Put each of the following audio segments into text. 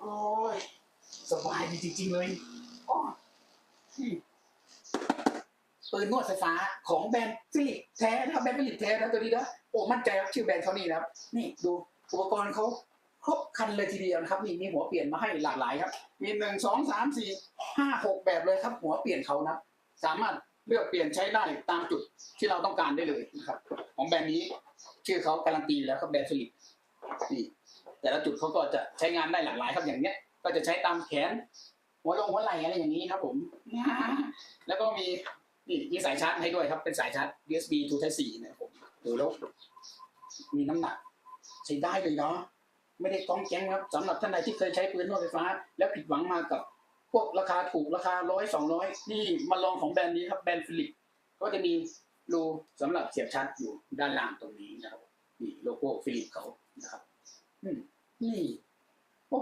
โอ้ยสบายดีจริง ๆ เลยอ๋ออืมปืนนวดไฟฟ้าของแบรนด์ฟิลิปแท้นะครับแบรนด์ฟิลิปแท้นะตัวนี้นะโอ้มั่นใจครับชื่อแบรนด์เขานี่นะครับ นี่ดูอุปกรณ์เขาครบครันเลยทีเดียวนะครับ นี่มีหัวเปลี่ยนมาให้หลากหลายครับ มีหนึ่งสองสามสี่ห้าหกแบบเลยครับ หัวเปลี่ยนเขานะสามารถเลือกเปลี่ยนใช้ได้ตามจุดที่เราต้องการได้เลยนะครับ ของแบรนด์นี้ชื่อเขาการันตีแล้วครับแบรนด์ฟิลิปนี่ แต่ละจุดเขาก็จะใช้งานได้หลากหลายครับอย่างเนี้ย ก็จะใช้ตามแขน หัวลงหัวไหล่อะไรอย่างนี้ครับ ผมแล้วก็มีนี่มีสายชาร์จให้ด้วยครับ เป็นสายชาร์จ USB to Type C นะครับผมดูแล้วมีน้ำหนักใช้ได้เลยเนาะไม่ได้ก้องแก๊งครับสำหรับท่านใดที่เคยใช้ปืนนวดไฟฟ้า แล้วผิดหวังมากับพวกราคาถูกราคาร้อยสองร้อยนี่มาลองของแบรนด์นี้ครับแบรนด์ฟิลิปก็จะมีรูสำหรับเสียบชาร์จอยู่ด้านล่างตรงนี้นะครับนี่โลโก้ฟิลิปเขานะครับ นี่โอ้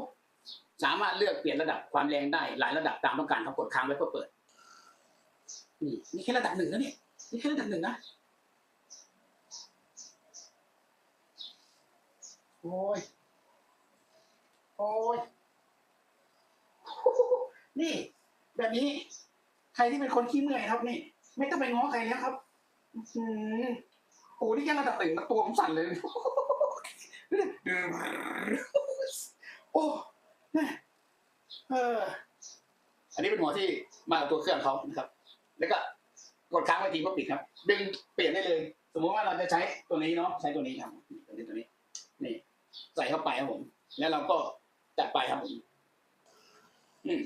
สามารถเลือกเปลี่ยนระดับความแรงได้ หลายระดับตามต้องการครับกดค้างไว้เพื่อเปิด นี่นี่แค่ระดับหนึ่งนะเนี่ยนี่แค่ระดับหนึ่งนะโอ้ยโอ้ยนี่ แบบนี้ ใครที่เป็นคนขี้เมื่อยครับ นี่ ไม่ต้องไปง้อใครแล้วครับ อื้อโอ้นี่แค่ระดับหนึ่งนะตัวผมสั่นเลย โอ้แม่เออ อันนี้เป็นหัวที่มากับตัวเครื่องเขานะครับ แล้วก็กดค้างไว้ทีก็ปิดครับ ดึงเปลี่ยนได้เลย สมมติว่าเราจะใช้ตัวนี้เนาะใช้ตัวนี้ครับตัวนี้ตัวนี้ นี่ ใส่เข้าไปครับผม แล้วเราก็จัดไปครับผมอืม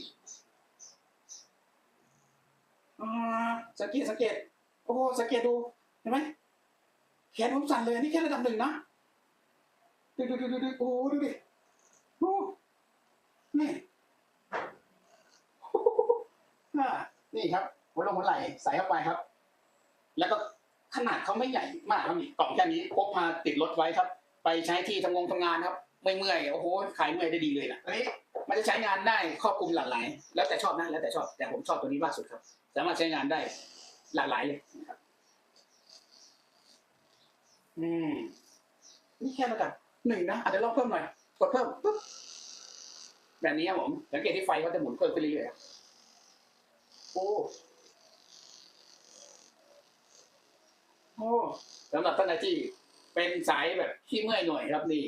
สังเกตสังเกต โอ้สังเกตดูเห็นไหมแขนผมสั่นเลยนี่แค่ระดับหนึ่งนะ ดูดูดูดูดูโอ้ดูดิโอ้นี่อ่านี่ครับหัวลงหัวไหล่ใส่เข้าไปครับ แล้วก็ขนาดเขาไม่ใหญ่มากครับนี่กล่องแค่นี้พกพาติดรถไว้ครับ ไปใช้ที่ทำงงทำงานครับ ไม่เมื่อยโอ้โหขายเมื่อยได้ดีเลยนะอันนี้มันจะใช้งานได้ครอบคลุมหลากหลาย แล้วแต่ชอบนะแล้วแต่ชอบแต่ผมชอบตัวนี้มากสุดครับ สามารถใช้งานได้หลากหลายเลยนะครับอืมนี่แค่ระดับ หนึ่งนะอาจจะลองเพิ่มหน่อยกดเพิ่มปุ๊บแบบนี้ครับผมสังเกตที่ไฟเขาจะหมุนเพิ่มขึ้นเรื่อยๆโอ้โอ้สำหรับท่านใดที่เป็นสายแบบขี้เมื่อยหน่อยครับนี่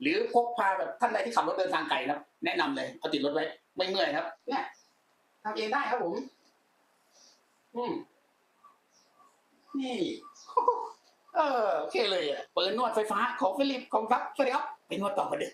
หรือพกพาแบบท่านใดที่ขับรถเดินทางไกลครับ แนะนำเลยเอาติดรถไว้ไม่เมื่อยครับ เนี่ยทำเองได้ครับผม อืมนี่ เออโอเคเลยอะเปิดนวดไฟฟ้าของฟิลิปของครับสวัสดีครับไปนวดต่อกันเด้อ